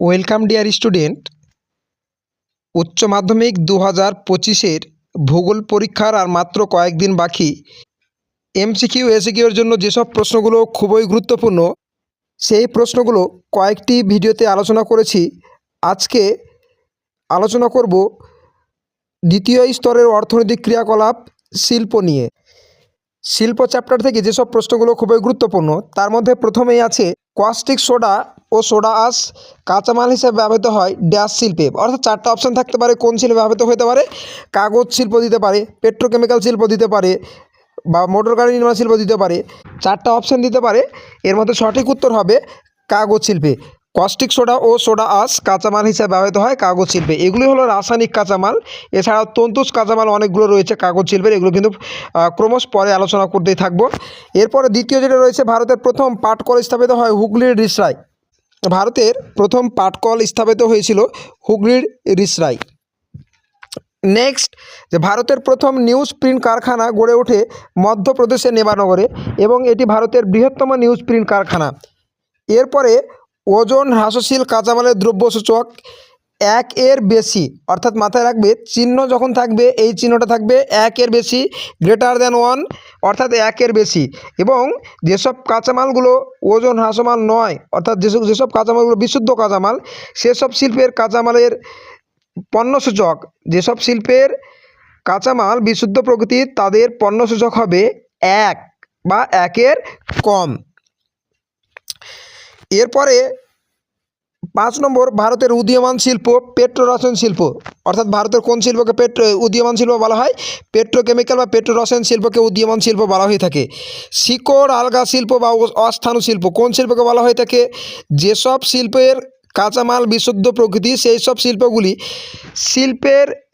Welcome dear student, উচ্চ মাধ্যমিক দু হাজার পঁচিশের ভূগোল পরীক্ষার আর মাত্র কয়েকদিন বাকি। এমসিকিউ এসিকিউর জন্য যেসব প্রশ্নগুলো খুবই গুরুত্বপূর্ণ, সেই প্রশ্নগুলো কয়েকটি ভিডিওতে আলোচনা করেছি। আজকে আলোচনা করব দ্বিতীয় স্তরের অর্থনৈতিক ক্রিয়াকলাপ, শিল্প নিয়ে। শিল্প চ্যাপ্টার থেকে যেসব প্রশ্নগুলো খুবই গুরুত্বপূর্ণ, তার মধ্যে প্রথমেই আছে কস্টিক সোডা ও সোডা আস কাঁচামাল হিসেবে ব্যবহৃত হয় ড্যাশ শিল্পে। অর্থাৎ চারটা অপশান থাকতে পারে, কোন শিল্পে ব্যবহৃত হতে পারে? কাগজ শিল্প দিতে পারে পেট্রোকেমিক্যাল শিল্প দিতে পারে, বা মোটর গাড়ি নির্মাণ শিল্প দিতে পারে। চারটা অপশান দিতে পারে, এর মধ্যে সঠিক উত্তর হবে কাগজ শিল্পে। কস্টিক সোডা ও সোডা আঁশ কাঁচামাল হিসেবে ব্যবহৃত হয় কাগজ শিল্পে। এগুলি হলো রাসায়নিক কাঁচামাল। এছাড়াও তন্তুজ কাঁচামাল অনেকগুলো রয়েছে কাগজ শিল্পের। এগুলো কিন্তু ক্রমশ পরে আলোচনা করতেই থাকব। এরপরে দ্বিতীয় যেটা রয়েছে, ভারতের প্রথম পাটকল স্থাপিত হয় হুগলির রিসরায় ভারতের প্রথম পাটকল স্থাপিত হয়েছিল হুগলির রিসরায় নেক্সট যে ভারতের প্রথম নিউজ প্রিন্ট কারখানা গড়ে ওঠে মধ্যপ্রদেশের নেবানগরে এবং এটি ভারতের বৃহত্তম নিউজ প্রিন্ট কারখানা। এরপরে ওজন হ্রাসশীল কাঁচামালের দ্রব্যসূচক এক এর বেশি। অর্থাৎ মাথায় রাখবে, চিহ্ন যখন থাকবে, এই চিহ্নটা থাকবে এক এর বেশি গ্রেটার দ্যান ওয়ান অর্থাৎ একের বেশি। এবং যেসব কাঁচামালগুলো ওজন হ্রাসমান নয়, অর্থাৎ যেসব যেসব কাঁচামালগুলো বিশুদ্ধ কাঁচামাল, সেসব শিল্পের কাঁচামালের পণ্যসূচক, যেসব শিল্পের কাঁচামাল বিশুদ্ধ প্রকৃতির, তাদের পণ্যসূচক হবে এক বা একের কম। এরপরে পাঁচ নম্বর ভারতের উদীয়মান শিল্প পেট্রোরসায়ন শিল্প। অর্থাৎ ভারতের কোন শিল্পকে পেট্রো, উদীয়মান শিল্প বলা হয়? পেট্রোকেমিক্যাল বা পেট্রোরসায়ন শিল্পকে উদীয়মান শিল্প বলা হয়ে থাকে। শিকড়, আলগা শিল্প বা অস্থানু শিল্প, কোন শিল্পকে বলা হয়ে থাকে? যেসব শিল্পের কাঁচামাল, বিশুদ্ধ প্রকৃতি সেই সব শিল্পগুলি শিল্পের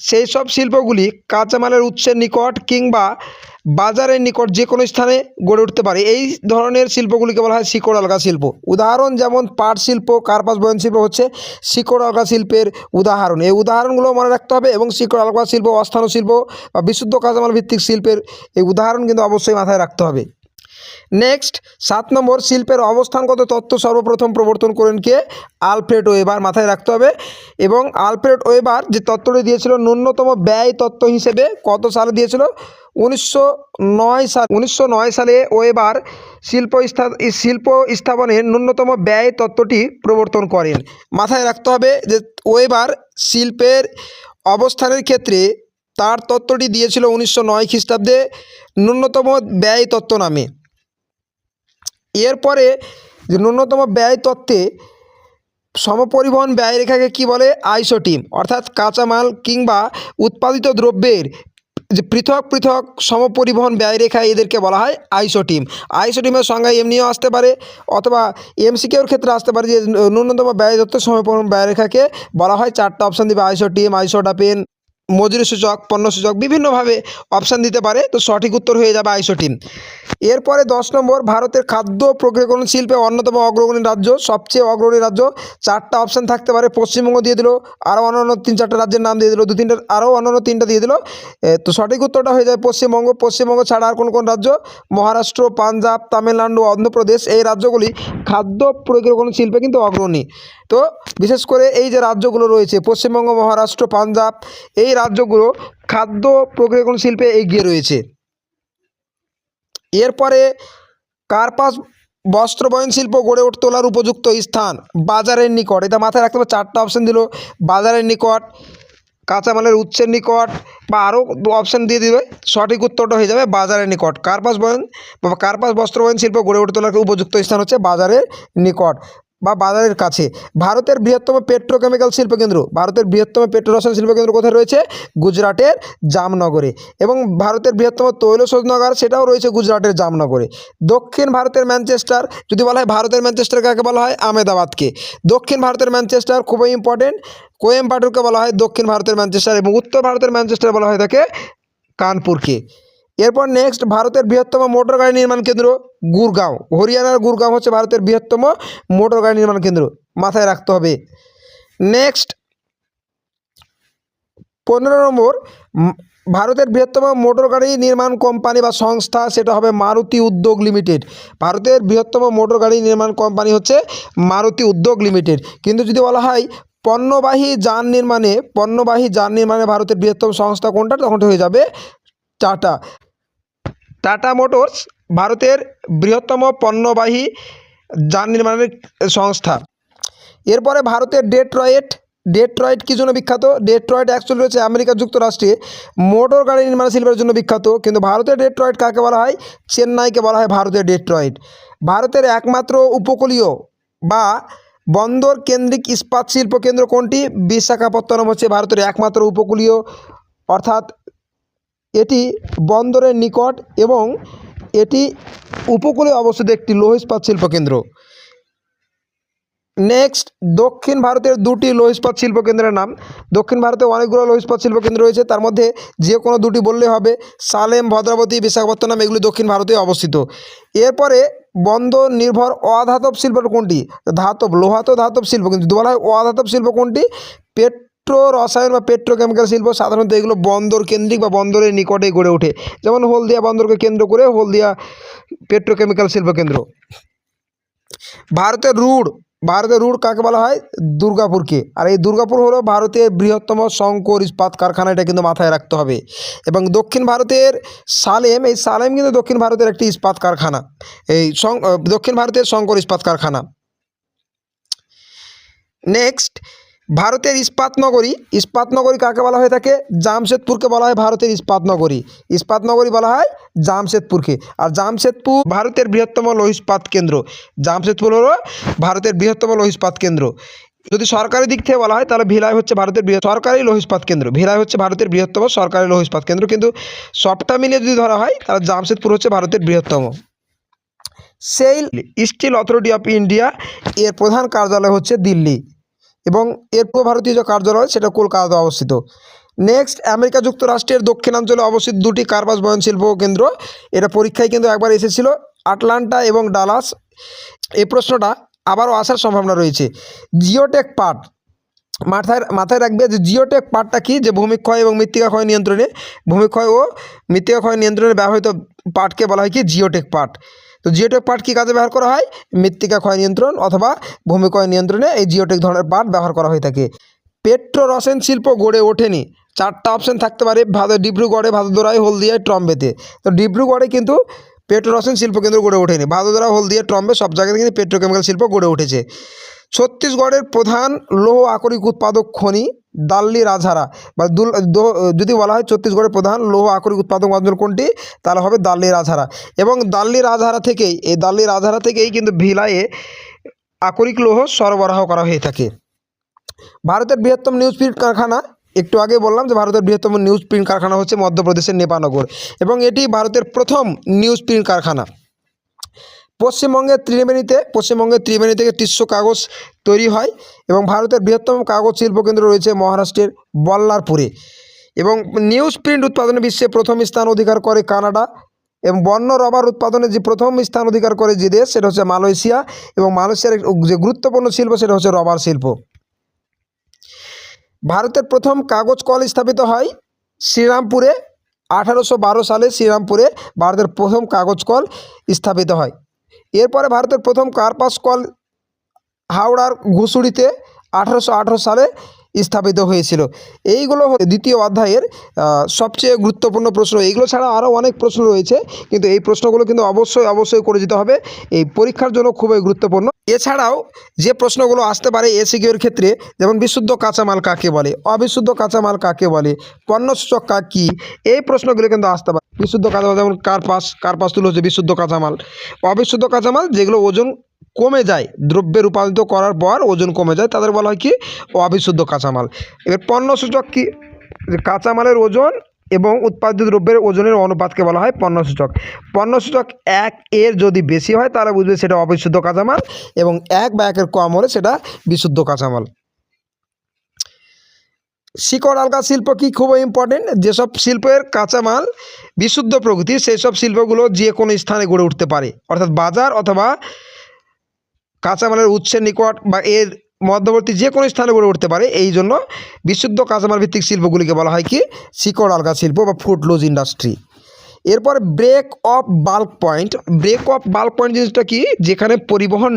সেই সব শিল্পগুলি কাঁচামালের উৎসের নিকট কিংবা বাজারের নিকট যে কোনো স্থানে গড়ে উঠতে পারে। এই ধরনের শিল্পগুলিকে বলা হয় শিকড় আলগা শিল্প। উদাহরণ যেমন পাট শিল্প, কার্পাস, বয়ন শিল্প হচ্ছে শিকড় আলগা শিল্পের উদাহরণ। এই উদাহরণগুলো মনে রাখতে হবে এবং শিকড় আলগা শিল্প, অস্থান শিল্প বা বিশুদ্ধ কাঁচামাল ভিত্তিক শিল্পের এই উদাহরণ কিন্তু অবশ্যই মাথায় রাখতে হবে। নেক্সট সাত নম্বর শিল্পের অবস্থানগত তত্ত্ব সর্বপ্রথম প্রবর্তন করেন কে? আলফ্রেড ওয়েবার, মাথায় রাখতে হবে। এবং আলফ্রেড ওয়েবার যে তত্ত্বটি দিয়েছিল, ন্যূনতম ব্যয় তত্ত্ব হিসেবে কত সালে দিয়েছিল? উনিশশো নয় সাল, উনিশশো নয় সালে ওয়েবার শিল্প শিল্প স্থাপনের ন্যূনতম ব্যয় তত্ত্বটি প্রবর্তন করেন। মাথায় রাখতে হবে যে ওয়েবার শিল্পের অবস্থানের ক্ষেত্রে তার তত্ত্বটি দিয়েছিল উনিশশো নয় খ্রিস্টাব্দে ন্যূনতম ব্যয় তত্ত্ব নামে। এরপরে যে ন্যূনতম ব্যয় তত্ত্বে সমপরিবহন ব্যয় রেখাকে কী বলে? আইসোটিম অর্থাৎ কাঁচামাল কিংবা উৎপাদিত দ্রব্যের যে পৃথক পৃথক সমপরিবহন ব্যয় রেখা এদেরকে বলা হয় আইসোটিম আইসোটিমের সংজ্ঞা এমনিও আসতে পারে অথবা এমসিকেওর ক্ষেত্রে আসতে পারে যে ন্যূনতম ব্যয় তত্ত্ব সমপরিবহন ব্যয় রেখাকে বলা হয় চারটা অপশান দিবে আইসোটিম আইসোটাপেন মজুরি সূচক পণ্য সূচক বিভিন্নভাবে অপশান দিতে পারে। তো সঠিক উত্তর হয়ে যাবে আইসোটিন এরপরে দশ নম্বর, ভারতের খাদ্য প্রক্রিয়াকরণ শিল্পে অন্যতম অগ্রগণী রাজ্য, সবচেয়ে অগ্রগণী রাজ্য। চারটা অপশান থাকতে পারে, পশ্চিমবঙ্গ দিয়ে দিল, আরও অন্যান্য তিন চারটা রাজ্যের নাম দিয়ে দিল, দু তিনটা, আরও অন্যান্য তিনটা দিয়ে দিল। তো সঠিক উত্তরটা হয়ে যায় পশ্চিমবঙ্গ। পশ্চিমবঙ্গ ছাড়া আর কোন কোন রাজ্য? মহারাষ্ট্র, পাঞ্জাব, তামিলনাড়ু, অন্ধ্রপ্রদেশ, এই রাজ্যগুলি খাদ্য প্রক্রিয়াকরণ শিল্পে কিন্তু অগ্রণী। তো বিশেষ করে এই যে রাজ্যগুলো রয়েছে, পশ্চিমবঙ্গ, মহারাষ্ট্র, পাঞ্জাব, এই রাজ্যগুলো খাদ্য প্রক্রিয়াকরণ শিল্পে এগিয়ে রয়েছে। এরপরে কার্পাস বস্ত্রবয়ন শিল্প গড়ে উঠ তোলার উপযুক্ত স্থান বাজারের নিকট। এটা মাথায় রাখতে হবে, চারটা অপশান দিল। বাজারের নিকট, কাঁচামালের উৎসের নিকট, বা আরও অপশান দিয়ে দিবে, সঠিক উত্তরটা হয়ে যাবে বাজারের নিকট। কার্পাস বয়ন বা কার্পাস বস্ত্রবয়ন শিল্প গড়ে উঠে তোলার উপযুক্ত স্থান হচ্ছে বাজারের নিকট। বা বাজারের কাছে। ভারতের বৃহত্তম পেট্রোকেমিক্যাল শিল্পকেন্দ্র। ভারতের বৃহত্তম পেট্রোরসায়ন শিল্পকেন্দ্র কোথায় রয়েছে? গুজরাটের জামনগরে। এবং ভারতের বৃহত্তম তৈল শোধনাগার সেটাও রয়েছে গুজরাটের জামনগরে। দক্ষিণ ভারতের ম্যানচেস্টার, যদি বলা হয় ভারতের ম্যানচেস্টার কাকে বলা হয়? আমেদাবাদকে দক্ষিণ ভারতের ম্যানচেস্টার খুবই ইম্পর্টেন্ট কোয়েম্বাটুরকে বলা হয় দক্ষিণ ভারতের ম্যানচেস্টার এবং উত্তর ভারতের ম্যানচেস্টার বলা হয় তাকে কানপুরকে। এরপর নেক্সট ভারতের বৃহত্তম মোটর গাড়ি নির্মাণ কেন্দ্র গুরগাঁও। হরিয়ানার গুরগাঁও হচ্ছে ভারতের বৃহত্তম মোটর গাড়ি নির্মাণ কেন্দ্র। মাথায় রাখতে হবে। নেক্সট পনেরো নম্বর ভারতের বৃহত্তম মোটর গাড়ি নির্মাণ কোম্পানি বা সংস্থা সেটা হবে মারুতি উদ্যোগ লিমিটেড ভারতের বৃহত্তম মোটর গাড়ি নির্মাণ কোম্পানি হচ্ছে মারুতি উদ্যোগ লিমিটেড কিন্তু যদি বলা হয় পণ্যবাহী যান নির্মাণে, পণ্যবাহী যান নির্মাণে ভারতের বৃহত্তম সংস্থা কোনটা, তখন হয়ে যাবে টাটা। টাটা মোটরস ভারতের বৃহত্তম পণ্যবাহী যান নির্মাণের সংস্থা। এরপরে ভারতের ডেট্রয়েট ডেট্রয়েট কী জন্য বিখ্যাত? ডেট্রয়েট অ্যাকচুয়ালি রয়েছে আমেরিকা যুক্তরাষ্ট্রে। মোটর গাড়ি নির্মাণ শিল্পের জন্য বিখ্যাত, কিন্তু ভারতের ডেট্রয়েট কাকে বলা হয়? চেন্নাইকে বলা হয় ভারতের ডেট্রয়েট। ভারতের একমাত্র উপকূলীয় বা বন্দর কেন্দ্রিক ইস্পাত শিল্প কেন্দ্র কোনটি? বিশাখাপত্তনম হচ্ছে ভারতের একমাত্র উপকূলীয়, অর্থাৎ এটি বন্দরের নিকট এবং এটি উপকূলে অবস্থিত একটি লৌহ ইস্পাত শিল্প কেন্দ্র নেক্সট দক্ষিণ ভারতের দুটি লৌহ ইস্পাত শিল্প কেন্দ্রের নাম। দক্ষিণ ভারতে অনেকগুলো লৌহ ইস্পাত শিল্প কেন্দ্র রয়েছে। তার মধ্যে যে কোনো দুটি বললে হবে। সালেম, ভদ্রাবতী, বিশাখাপত্তনম এগুলি দক্ষিণ ভারতে অবস্থিত। এরপরে বন্দর নির্ভর অধাতব শিল্প কোনটি? ধাতব লোহাত ধাতব শিল্প কিন্তু বলা হয় অধাতব শিল্প কোনটি? পেট্রো, রসায়ন বা পেট্রোকেমিক্যাল শিল্প সাধারণত এগুলো বন্দর কেন্দ্রিক বা বন্দরের নিকটেই গড়ে ওঠে। যেমন হলদিয়া বন্দরকে কেন্দ্র করে হলদিয়া পেট্রোকেমিক্যাল শিল্প কেন্দ্র। ভারতের রুড় ভারতের রুড় কাকে বলা হয়? দুর্গাপুরকে। আর এই দুর্গাপুর হলো ভারতের বৃহত্তম শঙ্কর ইস্পাত কারখানা, এটা কিন্তু মাথায় রাখতে হবে। এবং দক্ষিণ ভারতের সালেম, এই সালেম কিন্তু দক্ষিণ ভারতের একটি ইস্পাত কারখানা। এই দক্ষিণ ভারতের শঙ্কর ইস্পাত কারখানা। নেক্সট ভারতের ইস্পাত নগরী ইস্পাত নগরী কাকে বলা হয়ে থাকে? জামশেদপুরকে বলা হয় ভারতের ইস্পাত নগরী। ইস্পাত নগরী বলা হয় জামশেদপুরকে। আর জামশেদপুর ভারতের বৃহত্তম লৌহ ইস্পাত কেন্দ্র। জামশেদপুর হলো ভারতের বৃহত্তম লৌহ ইস্পাত কেন্দ্র। যদি সরকারি দিক থেকে বলা হয়, তাহলে ভিলাই হচ্ছে ভারতের সরকারি লৌহ কেন্দ্র। ভিলাই হচ্ছে ভারতের বৃহত্তম সরকারি লৌহ ইস্পাত কেন্দ্র। কিন্তু সবটা মিলিয়ে যদি ধরা হয়, তাহলে জামশেদপুর হচ্ছে ভারতের বৃহত্তম। SAIL steel authority of India এর প্রধান কার্যালয় হচ্ছে দিল্লি। এবং এর ভারতীয় যে কার্যালয়, সেটা কলকাতাতে অবস্থিত। নেক্সট আমেরিকা যুক্তরাষ্ট্রের দক্ষিণাঞ্চলে অবস্থিত দুটি কার্বাস বয়ন শিল্প কেন্দ্র। এটা পরীক্ষায় কিন্তু একবার এসেছিল। আটলান্টা এবং ডালাস। এই প্রশ্নটা আবারও আসার সম্ভাবনা রয়েছে। জিওটেক পার্ট মাথায় মাথায় রাখবে যে জিওটেক পার্টটা কি? যে ভূমিক্ষয় এবং মৃত্তিকা ক্ষয় নিয়ন্ত্রণে ভূমিক্ষয় ও মৃত্তিকা ক্ষয় নিয়ন্ত্রণে ব্যবহৃত পার্টকে বলা হয় কি? জিওটেক পার্ট তো জিওটেক পার্ট কী কাজে ব্যবহার করা হয়? মৃত্তিকা ক্ষয় নিয়ন্ত্রণ অথবা ভূমিক্ষয় নিয়ন্ত্রণে এই জিওটেক ধরনের পার্ট ব্যবহার করা হয়ে থাকে। পেট্রো রসায়ন শিল্প গড়ে ওঠেনি। চারটা অপশন থাকতে পারে, ভাদ ডিব্রুগড়ে, ভাদোদরায়, হলদিয়ায়, ট্রম্বেতে। তো ডিব্রুগড়ে কিন্তু পেট্রো রসায়ন শিল্প কেন্দ্র গড়ে ওঠেনি। ভাদোদরা, হলদিয়া, ট্রম্বে সব জায়গাতে কিন্তু পেট্রোকেমিক্যাল শিল্প গড়ে উঠেছে। ছত্তিশগড়ের প্রধান লৌহ আকরিক উৎপাদক খনি দাল্লি রাজহারা বা দুল যদি বলা হয় ছত্তিশগড়ের প্রধান লৌহ আকরিক উৎপাদক অঞ্চল কোনটি, তাহলে হবে দাল্লি রাজহারা। এবং দাল্লি রাজহারা থেকেই, এই দাল্লি রাজহারা থেকেই কিন্তু ভিলায়ে আকরিক লৌহ সরবরাহ করা হয়ে থাকে। ভারতের বৃহত্তম নিউজ প্রিন্ট কারখানা, একটু আগে বললাম যে ভারতের বৃহত্তম নিউজ প্রিন্ট কারখানা হচ্ছে মধ্যপ্রদেশের নেপানগর। এবং এটি ভারতের প্রথম নিউজ প্রিন্ট কারখানা। পশ্চিমবঙ্গের ত্রিবেণীতে পশ্চিমবঙ্গের ত্রিবেণী থেকে টিস্যু কাগজ তৈরি হয় এবং ভারতের বৃহত্তম কাগজ শিল্প কেন্দ্র রয়েছে মহারাষ্ট্রের বল্লারপুরে। এবং নিউজ প্রিন্ট উৎপাদনে বিশ্বে প্রথম স্থান অধিকার করে কানাডা এবং বন্য রবার উৎপাদনে যে প্রথম স্থান অধিকার করে যে দেশ, সেটা হচ্ছে মালয়েশিয়া এবং মালয়েশিয়ার যে গুরুত্বপূর্ণ শিল্প, সেটা হচ্ছে রবার শিল্প। ভারতের প্রথম কাগজ কল স্থাপিত হয় শ্রীরামপুরে। আঠারোশো বারো সালে শ্রীরামপুরে ভারতের প্রথম কাগজ কল স্থাপিত হয়। এরপরে ভারতের প্রথম কার্পাস কল হাওড়ার ঘুষুড়িতে আঠারোশো আঠারো সালে স্থাপিত হয়েছিল। এইগুলো দ্বিতীয় অধ্যায়ের সবচেয়ে গুরুত্বপূর্ণ প্রশ্ন। এইগুলো ছাড়া আরও অনেক প্রশ্ন রয়েছে, কিন্তু এই প্রশ্নগুলো কিন্তু অবশ্যই অবশ্যই করে যেতে হবে। এই পরীক্ষার জন্য খুবই গুরুত্বপূর্ণ। এছাড়াও যে প্রশ্নগুলো আসতে পারে এসিকিউর ক্ষেত্রে, যেমন বিশুদ্ধ কাঁচামাল কাকে বলে, অবিশুদ্ধ কাঁচামাল কাকে বলে পণ্যসূচক কা কী, এই প্রশ্নগুলো কিন্তু আসতে পারে। বিশুদ্ধ কাঁচামাল, যেমন কার্পাস কার্পাস তুলো হচ্ছে বিশুদ্ধ কাঁচামাল। অবিশুদ্ধ কাঁচামাল যেগুলো ওজন কমে যায়, দ্রব্যে রূপান্তরিত করার পর ওজন কমে যায়, তাদের বলা হয় কি? অবিশুদ্ধ কাঁচামাল। এবার পণ্যসূচক কি? যে কাঁচামালের ওজন এবং উৎপাদিত দ্রব্যের ওজনের অনুপাতকে বলা হয় পণ্যসূচক। পণ্যসূচক এক এর যদি বেশি হয়, তাহলে বুঝবে সেটা অবিশুদ্ধ কাঁচামাল এবং এক বা একের কম হলে সেটা বিশুদ্ধ কাঁচামাল। শিকড় আলগা শিল্প কি খুব ইম্পর্টেন্ট যেসব শিল্পের কাঁচামাল বিশুদ্ধ প্রকৃতির সেই সব শিল্পগুলো যে কোনো স্থানে গড়ে উঠতে পারে। অর্থাৎ বাজার অথবা কাঁচামালের উৎসের নিকট বা এর মধ্যবর্তী যে কোনো স্থানে গড়ে উঠতে পারে, এই জন্য বিশুদ্ধ কাঁচামাল ভিত্তিক শিল্পগুলিকে বলা হয় কি? শিকড় আলগা শিল্প বা ফুড লুজ ইন্ডাস্ট্রি এরপর break of bulk point break of bulk point জিনিসটা কি? যেখানে পরিবহন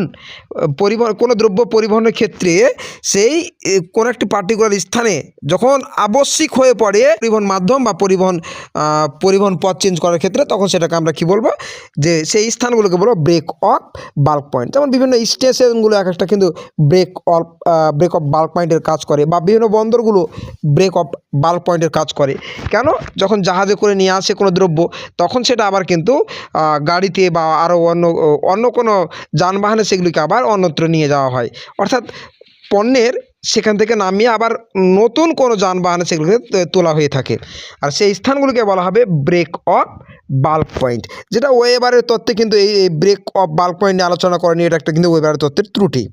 পরিবহন, কোনো দ্রব্য পরিবহনের ক্ষেত্রে সেই কোনো একটি পার্টিকুলার স্থানে যখন আবশ্যিক হয়ে পড়ে পরিবহন মাধ্যম বা পরিবহন পরিবহন পথ চেঞ্জ করার ক্ষেত্রে, তখন সেটাকে আমরা কি বলব? যে সেই স্থানগুলোকে বলব ব্রেক অফ বাল্ক পয়েন্ট যেমন বিভিন্ন স্টেশনগুলো এক একটা কিন্তু break of break of bulk পয়েন্টের কাজ করে বা বিভিন্ন বন্দরগুলো ব্রেক অফ বাল্ক পয়েন্টের কাজ করে। কেন? যখন জাহাজে করে নিয়ে আসে কোনো দ্রব্য তখন সেটা আবার কিন্তু গাড়িতে বা আরও অন্য অন্য কোনো যানবাহনে সেগুলিকে আবার অন্যত্র নিয়ে যাওয়া হয়। অর্থাৎ পণ্যের সেখান থেকে নামিয়ে আবার নতুন কোনো যানবাহনে সেগুলোকে তোলা হয়ে থাকে। আর সেই স্থানগুলিকে বলা হবে ব্রেক অফ বাল্ক পয়েন্ট যেটা ওয়েবারের তত্ত্বে কিন্তু এই ব্রেক অফ বাল্ক পয়েন্ট নিয়ে আলোচনা করেনি, এটা একটা কিন্তু ওয়েবারের তত্ত্বের ত্রুটি।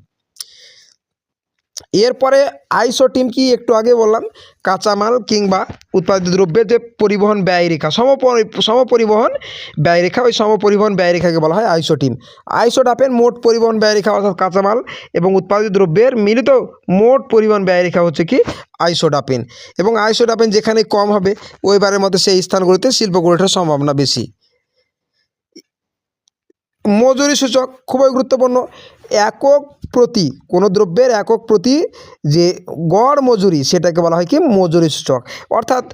এরপরে আইসো টিম কি একটু আগে বললাম, কাঁচামাল কিংবা উৎপাদিত দ্রব্যের যে পরিবহন ব্যয়রেখা সমপরি- সমপরিবহন ব্যয়রেখা ওই সমপরিবহন ব্যয়রেখাকে বলা হয় আইসো টিম। আইসো ডাপের মোট পরিবহন ব্যয়রেখা অর্থাৎ কাঁচামাল এবং উৎপাদিত দ্রব্যের মিলিত মোট পরিবহন ব্যয়রেখা হচ্ছে কি আইসোডাপেন এবং আইসোডাপেন যেখানে কম হবে, ওইবারের মতো সেই স্থানগুলিতে শিল্প গড়ে ওঠার সম্ভাবনা বেশি। মজুরি সূচক খুবই গুরুত্বপূর্ণ। একক প্রতি, কোনো দ্রব্যের একক প্রতি যে গড় মজুরি, সেটাকে বলা হয় কি? মজুরি সূচক অর্থাৎ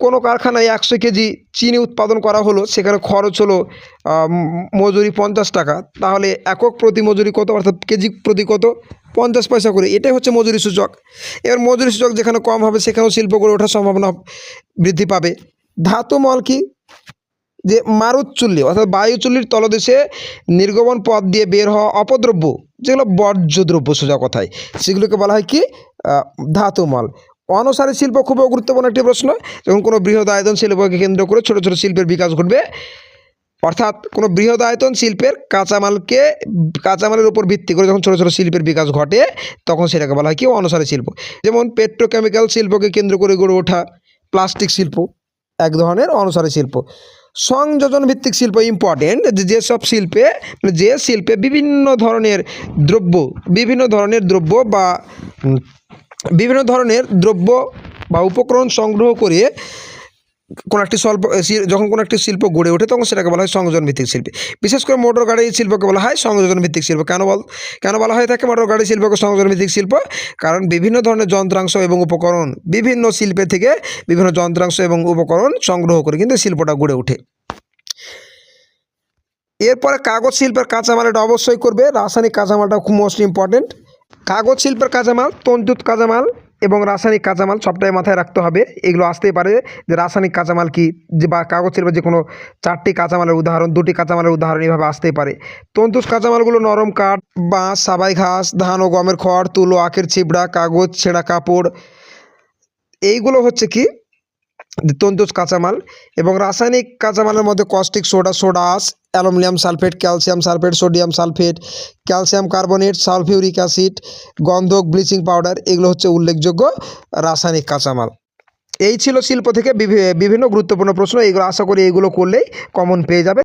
কোনো কারখানায় একশো কেজি চিনি উৎপাদন করা হলো, সেখানে খরচ হলো মজুরি পঞ্চাশ টাকা। তাহলে একক প্রতি মজুরি কত? অর্থাৎ কেজি প্রতি কত? পঞ্চাশ পয়সা করে। এটাই হচ্ছে মজুরি সূচক। এবার মজুরি সূচক যেখানে কম হবে, সেখানেও শিল্প গড়ে ওঠার সম্ভাবনা বৃদ্ধি পাবে। ধাতু মল কি? যে মারুত চুল্লি অর্থাৎ বায়ু চুল্লির তলদেশে নির্গমন পথ দিয়ে বের হওয়া অপদ্রব্য যেগুলো বর্জ্য দ্রব্য সোজা কথায় সেগুলোকে বলা হয় কি? আহ, ধাতু মাল অনসারী শিল্প খুবই গুরুত্বপূর্ণ একটি প্রশ্ন যখন কোনো বৃহৎ আয়তন শিল্পকে কেন্দ্র করে ছোটো ছোটো শিল্পের বিকাশ ঘটবে। অর্থাৎ কোনো বৃহৎ আয়তন শিল্পের কাঁচামালকে কাঁচামালের উপর ভিত্তি করে যখন ছোটো ছোটো শিল্পের বিকাশ ঘটে তখন সেটাকে বলা হয় কি? অনসারী শিল্প। যেমন পেট্রোকেমিক্যাল শিল্পকে কেন্দ্র করে গড়ে ওঠা প্লাস্টিক শিল্প এক ধরনের অনুসারী শিল্প। সংযোজন ভিত্তিক শিল্প ইম্পর্টেন্ট যে যেসব শিল্পে, যে শিল্পে বিভিন্ন ধরনের দ্রব্য, বিভিন্ন ধরনের দ্রব্য বা বিভিন্ন ধরনের দ্রব্য বা উপকরণ সংগ্রহ করে কোনো একটি স্বল্প যখন কোনো একটি শিল্প গড়ে ওঠে, তখন সেটাকে বলা হয় সংযোজন ভিত্তিক শিল্প। বিশেষ করে মোটর গাড়ি শিল্পকে বলা হয় সংযোজন ভিত্তিক শিল্প। কেন বল, কেন বলা হয়ে থাকে মোটর গাড়ি শিল্পকে সংযোজন ভিত্তিক শিল্প? কারণ বিভিন্ন ধরনের যন্ত্রাংশ এবং উপকরণ বিভিন্ন শিল্পের থেকে বিভিন্ন যন্ত্রাংশ এবং উপকরণ সংগ্রহ করে কিন্তু শিল্পটা গড়ে ওঠে। এরপরে কাগজ শিল্পের কাঁচামাল এটা অবশ্যই করবে। রাসায়নিক কাঁচামালটা খুব মোস্ট ইম্পর্টেন্ট কাগজ শিল্পের কাঁচামাল তন্তুত কাঁচামাল এবং রাসায়নিক কাঁচামাল সবটাই মাথায় রাখতে হবে। এগুলো আসতেই পারে যে রাসায়নিক কাঁচামাল কী? যে বা কাগজ বা যে কোনো চারটি কাঁচামালের উদাহরণ, দুটি কাঁচামালের উদাহরণ এভাবে আসতেই পারে। তন্তুস কাঁচামালগুলো নরম কাঠ, বাঁশ, সাবাই ঘাস, ধান ও গমের খড়, তুলো, আখের ছিবড়া, কাগজ, ছেঁড়া কাপড়। এইগুলো হচ্ছে কি? তন্তুজ কাঁচামাল এবং রাসায়নিক কাঁচামালের মধ্যে caustic soda sodas aluminium sulphate calcium sulphate sodium sulphate calcium carbonate sulphuric acid গন্ধক bleaching powder এগুলো হচ্ছে উল্লেখযোগ্য রাসায়নিক কাঁচামাল। এই ছিল শিল্প থেকে বিভিন্ন গুরুত্বপূর্ণ প্রশ্ন, এগুলো আশা করি এগুলো করলেই কমন পেয়ে যাবে।